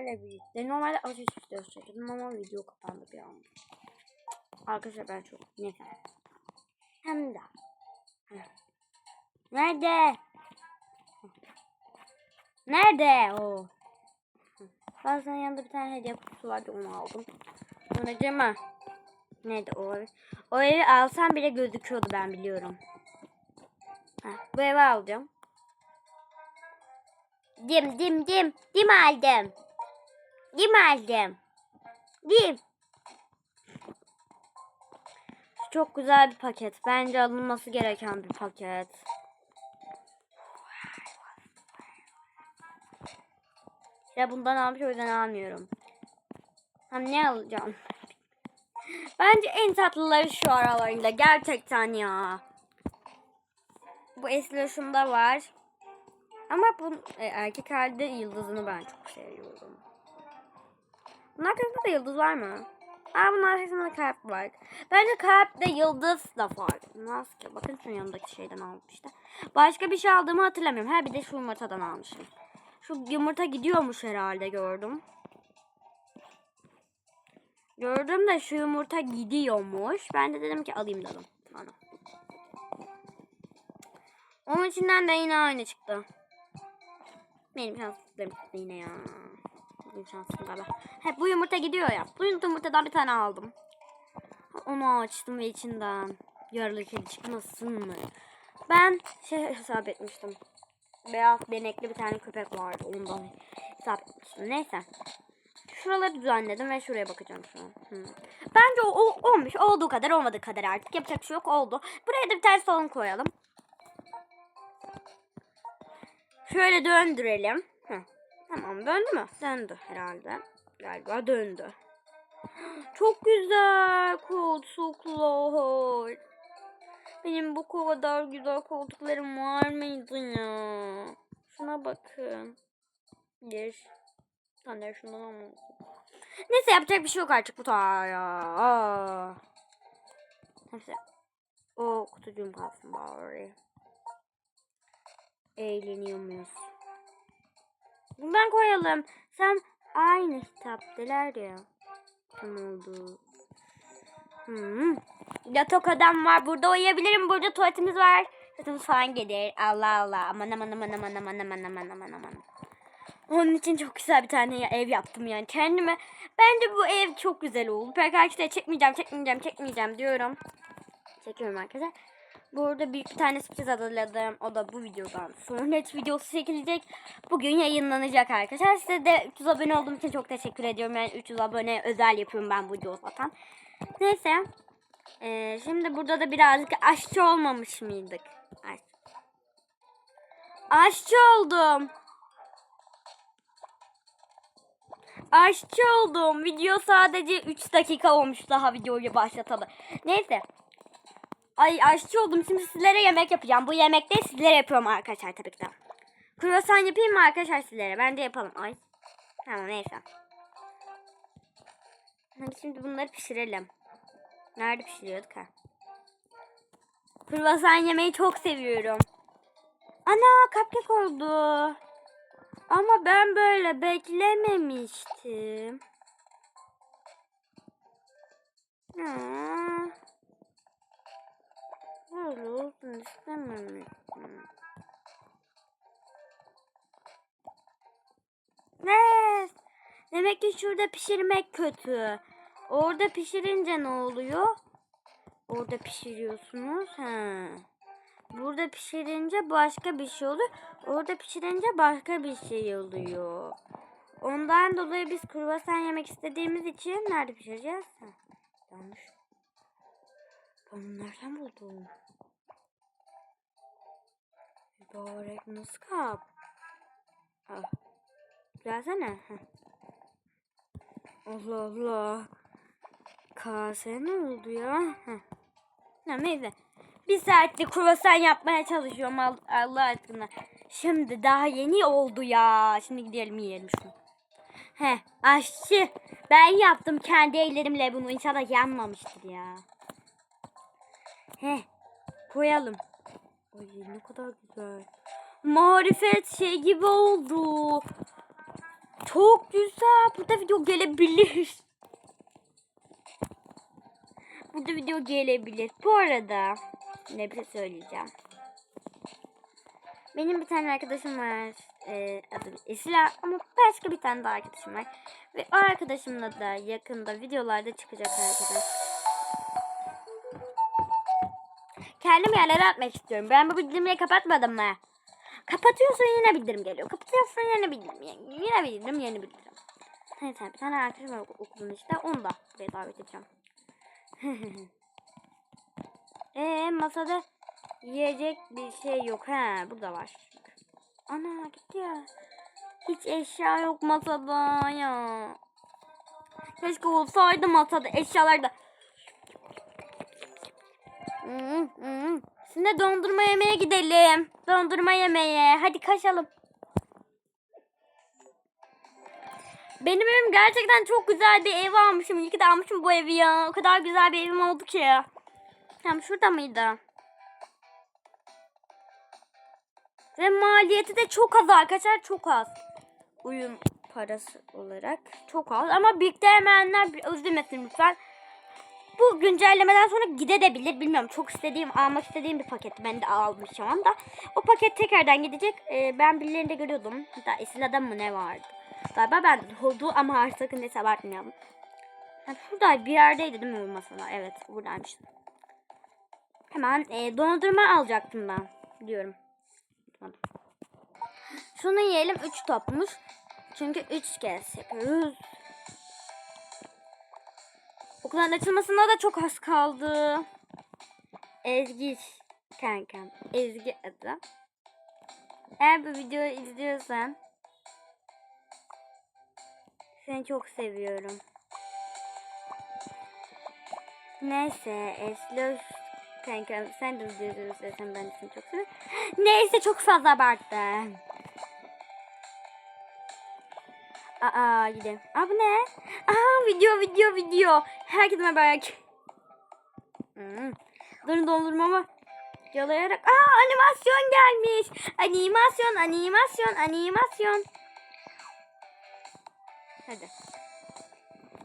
Öyle bir. De normalde üste çektim ama video kapandı bir anda. Arkadaşlar ben çok nefes. Hem de. Nerede? Nerede o? Bazen yanında bir tane hediye kutusu vardı onu aldım. Sonra cama. Nerede o ev? O evi alsam bile gözüküyordu ben biliyorum. Heh, bu evi alacağım. Dim dim dim. Dim aldım. Dim aldım. Dim. Çok güzel bir paket. Bence alınması gereken bir paket. Ya bundan almış o yüzden almıyorum. Hem ne alacağım? Bence en tatlıları şu aralarında. Gerçekten ya. Bu Esloş'umda var. Ama bu e, erkek halde yıldızını ben çok seviyorum. Bunun arkasında da yıldız var mı? Aa bunun arkasında da kalp var. Bence kalpte yıldız da var. Nasıl ki? Bakın şunun yanındaki şeyden aldım işte. Başka bir şey aldığımı hatırlamıyorum. Ha bir de şu yumurtadan almışım. Şu yumurta gidiyormuş herhalde gördüm. Gördüm de şu yumurta gidiyormuş. Ben de dedim ki alayım dedim. Ana. Onun içinden de yine aynı çıktı. Benim çıktı yine ya. Benim şansım galiba. Hep bu yumurta gidiyor ya. Bu yumurtadan bir tane aldım. Onu açtım ve içinden yaralı kedi çıkmasın mı? Ben şey hesap etmiştim. Beyaz benekli bir tane köpek vardı. Ondan hesap etmiştim. Neyse. Şuraları düzenledim ve şuraya bakacağım şu an. Hmm. Bence o, o olmuş. Olduğu kadar olmadığı kadar artık. Yapacak şey yok. Oldu. Buraya da bir tane salon koyalım. Şöyle döndürelim. Tamam döndü mü? Döndü herhalde. Galiba döndü. Çok güzel koltuklar. Benim bu kadar güzel koltuklarım var mıydı ya? Şuna bakın. Bir. tane şundan olmasın. Neyse yapacak bir şey yok artık bu ta ya. Aa. Neyse. O kutucuğum kalsın bari. Eğleniyor muyuz? Bundan koyalım. Sen aynı kitaptalar ya. Tam oldu. Hmm. Yatak odam var. Burada uyuyabilirim. Burada tuvaletimiz var. Tuvaletimiz falan gelir. Allah Allah. Aman aman aman aman aman aman aman aman aman. Onun için çok güzel bir tane ev yaptım yani kendime. Bence bu ev çok güzel oldu. Belki arkadaşlar çekmeyeceğim, çekmeyeceğim, çekmeyeceğim diyorum. Çekiyorum arkadaşlar. Burada bir tane sürpriz hazırladım. O da bu videodan sonra videosu çekilecek. Bugün yayınlanacak arkadaşlar. Size de 300 abone olduğum için çok teşekkür ediyorum. Yani 300 abone özel yapıyorum ben bu videoyu zaten. Neyse. Ee, şimdi burada da birazcık aşçı olmamış mıydık? Aş. Aşçı oldum. Aşçı oldum. Video sadece 3 dakika olmuş daha videoyu başlatalı. Neyse. Ay aşçı oldum. Şimdi sizlere yemek yapacağım. Bu yemekte sizlere yapıyorum arkadaşlar tabii ki de. Kruvasan yapayım mı arkadaşlar sizlere? Bence yapalım. Ay. Tamam neyse. Hadi şimdi bunları pişirelim. Nerede pişiriyorduk ha? Kruvasan yemeyi çok seviyorum. Ana cupcake oldu. Ama ben böyle beklememiştim. Hmm. Böyle olsun istememiştim. Ne? Demek ki şurada pişirmek kötü. Orada pişirince ne oluyor? Orada pişiriyorsunuz. Ha. Burada pişirince başka bir şey oluyor. Orada pişirince başka bir şey oluyor. Ondan dolayı biz kruvasan yemek istediğimiz için nerede pişireceğiz? Ha, yanlış. Ben nereden buldum? Mübarek nasıl kap? Ah. Gelsene. Allah Allah. Kase ne oldu ya? Heh. Ha, neyse. Bir saattir kruvasan yapmaya çalışıyorum Al- Allah aşkına. Şimdi daha yeni oldu ya. Şimdi gidelim yiyelim şunu. He aşçı. Ben yaptım kendi ellerimle bunu. İnşallah yanmamıştır ya. He koyalım. Ay ne kadar güzel. Marifet şey gibi oldu. Çok güzel. Burada video gelebilir. Burada video gelebilir. Bu arada ne bir şey söyleyeceğim. Benim bir tane arkadaşım var. Ee, adı Esila ama başka bir tane daha arkadaşım var. Ve o arkadaşımla da yakında videolarda çıkacak arkadaş. Kendim yerlere atmak istiyorum. Ben bu bildirimleri kapatmadım mı? Kapatıyorsun yine bildirim geliyor. Kapatıyorsun yine bildirim. Yine bildirim yeni bildirim. Neyse bir tane arkadaşım var okulun işte. Onu da buraya davet edeceğim. Eee masada yiyecek bir şey yok. Ha burada var. Ana gitti ya. Hiç eşya yok masada ya. Keşke olsaydı masada eşyalar da. Şimdi dondurma yemeye gidelim. Dondurma yemeye. Hadi kaçalım. Benim evim gerçekten çok güzel bir ev almışım. İyi de almışım bu evi ya. O kadar güzel bir evim oldu ki. Tam şurada mıydı? Ve maliyeti de çok az arkadaşlar. Çok az. Uyum parası olarak çok az. Ama biriktiremeyenler bir üzülmesin lütfen. Bu güncellemeden sonra gidebilir. Bilmiyorum çok istediğim almak istediğim bir paket. Ben de almışım anda. O paket tekrardan gidecek. Ee, ben birilerinde görüyordum. Hatta Esila'da mı ne vardı? Galiba ben oldu ama artık neyse abartmayalım. Yani şurada bir yerdeydi değil mi bu masada? Evet buradaymış. Hemen e, dondurma alacaktım ben. Diyorum. Şunu yiyelim 3 topmuş. Çünkü 3 kez yapıyoruz. Okulun açılmasına da çok az kaldı. Ezgi kankam. Ezgi adı. Eğer bu videoyu izliyorsan seni çok seviyorum. Neyse Esloş kankam sen de videoyu izliyorsan ben de seni çok seviyorum. Neyse çok fazla abarttım. Aa gidelim. Aa bu ne? Aa video video video. Herkese merhaba. Hmm. Durun dondurmamı yalayarak. Aa animasyon gelmiş. Animasyon animasyon animasyon. Hadi.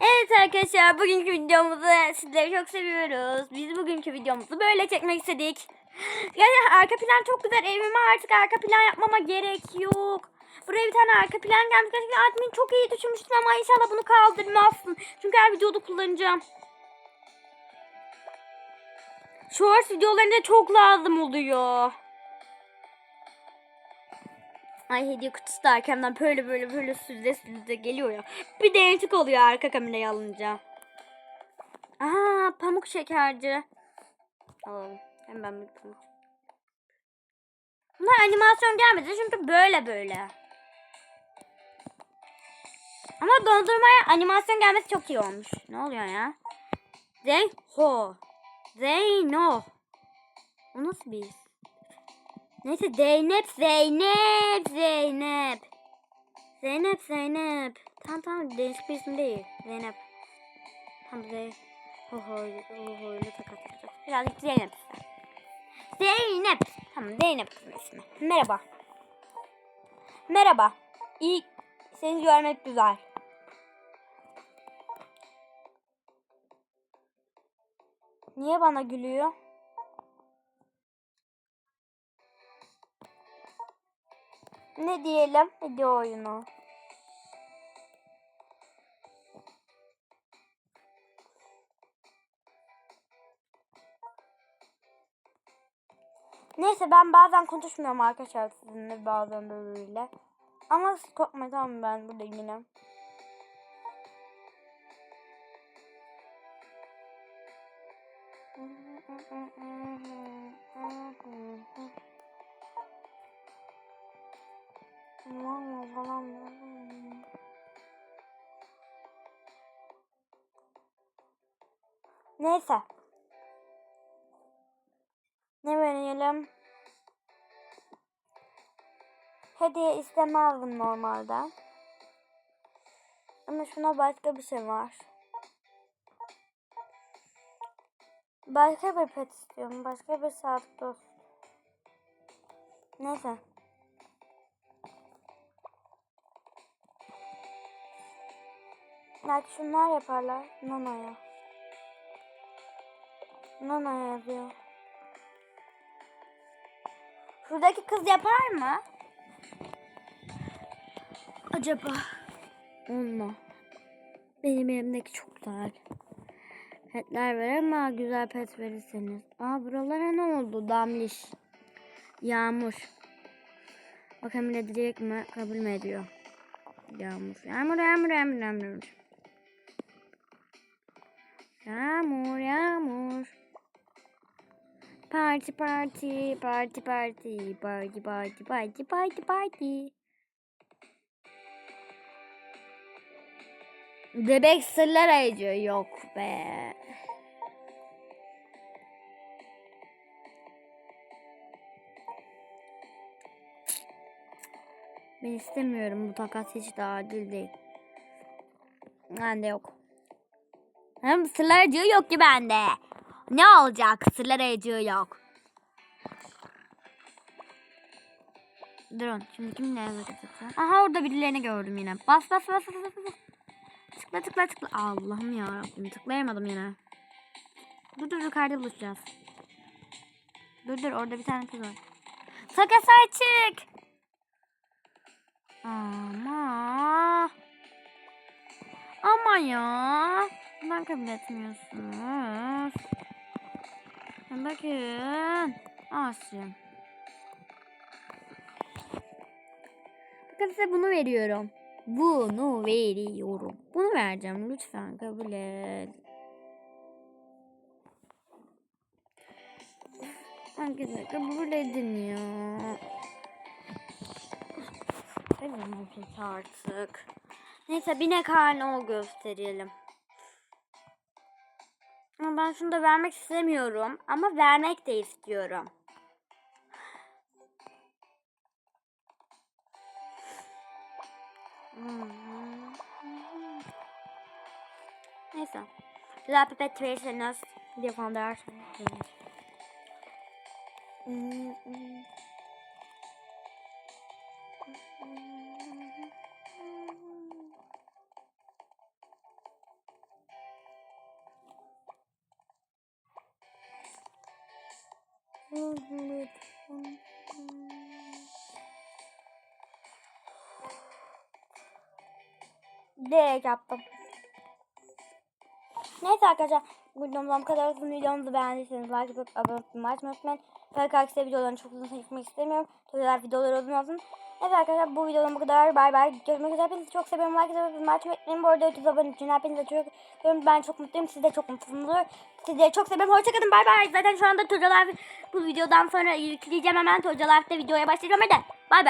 Evet arkadaşlar bugünkü videomuzu sizleri çok seviyoruz. Biz bugünkü videomuzu böyle çekmek istedik. Yani arka plan çok güzel. Evime artık arka plan yapmama gerek yok. Buraya bir tane arka plan gelmiş. Gerçekten admin çok iyi düşünmüştün ama inşallah bunu kaldırmazsın. Çünkü her videoda kullanacağım. Shorts videolarında çok lazım oluyor. Ay hediye kutusu da arkamdan böyle böyle böyle süzde süzde geliyor ya. Bir değişik oluyor arka kamerayı alınca. Aa pamuk şekerci. Alalım. Hemen bir pamuk. Bunlar animasyon gelmedi çünkü böyle böyle. Ama dondurmaya animasyon gelmesi çok iyi olmuş. Ne oluyor ya? Zeyho. Zeyno. O nasıl bir? Neyse Zeynep Zeynep Zeynep. Zeynep Zeynep. Tamam tamam değişik bir isim değil. Zeynep. Tamam Zeynep. Ho ho ho ho ile takat yapacağız. Birazcık Zeynep işte. Zeynep. Tamam Zeynep kızın ismi. Merhaba. Merhaba. İyi seni görmek güzel. Niye bana gülüyor? Ne diyelim? Video oyunu. Neyse ben bazen konuşmuyorum arkadaşlar sizinle bazen böyle. Ama korkmayın tamam ben buradayım yine. Neyse. Ne verelim? Hediye istemezdim normalde. Ama şuna başka bir şey var. Başka bir pet istiyorum. Başka bir saat dost. Neyse. Belki şunlar yaparlar. Nana'ya. Nana'ya yazıyor. Şuradaki kız yapar mı? Acaba onunla. Benim elimdeki çok güzel. Petler var ama güzel pet verirseniz. Aa buralara ne oldu? Damliş. Yağmur. Bakalım edilecek mi? Kabul mü ediyor? Yağmur. Yağmur, yağmur, yağmur, yağmur. Yağmur, yağmur. Parti, parti, parti, parti, parti, parti, parti, parti, parti. Bebek sırlar ayıcı yok be. Ben istemiyorum bu takas hiç de adil değil. Bende yok. Hem sırlar ayıcığı yok ki bende. Ne olacak sırlar ayıcığı yok. Durun şimdi kimle yazacağız? Aha orada birilerini gördüm yine. Bas bas bas bas bas. Tıkla tıkla tıkla. Allah'ım ya Rabbim tıklayamadım yine. Dur dur yukarıda buluşacağız. Dur dur orada bir tane kız var. Takas açık. Ama. Ama ya. Neden kabul etmiyorsunuz? Bakın. Asya. Bakın size bunu veriyorum. Bunu veriyorum. Bunu vereceğim. Lütfen kabul et. Herkese kabul edin ya. Peki artık. Neyse binek haline o gösterelim. Ama ben şunu da vermek istemiyorum. Ama vermek de istiyorum. Neyse. La pipet tracernos de fondar. Hmm. Direkt yaptım. Neyse arkadaşlar videomdan bu kadar olsun. Videomuzu beğendiyseniz like yapıp abone olmayı unutmayın. Aksi videolarını çok uzun çekmek istemiyorum. Tabii videoları uzun olsun. Evet arkadaşlar bu videodan bu kadar. Bay bay. Görüşmek üzere. Hepinizi çok seviyorum. Like yapıp abone unutmayın. Bu arada 30 abone için hepinize çok seviyorum. Ben çok mutluyum. Siz de çok mutlusunuzdur. Sizleri çok seviyorum. Hoşçakalın. Bay bay. Zaten şu anda Toca Life bu videodan sonra yükleyeceğim hemen. Toca Life'de videoya başlayacağım. Hadi. Bay bay.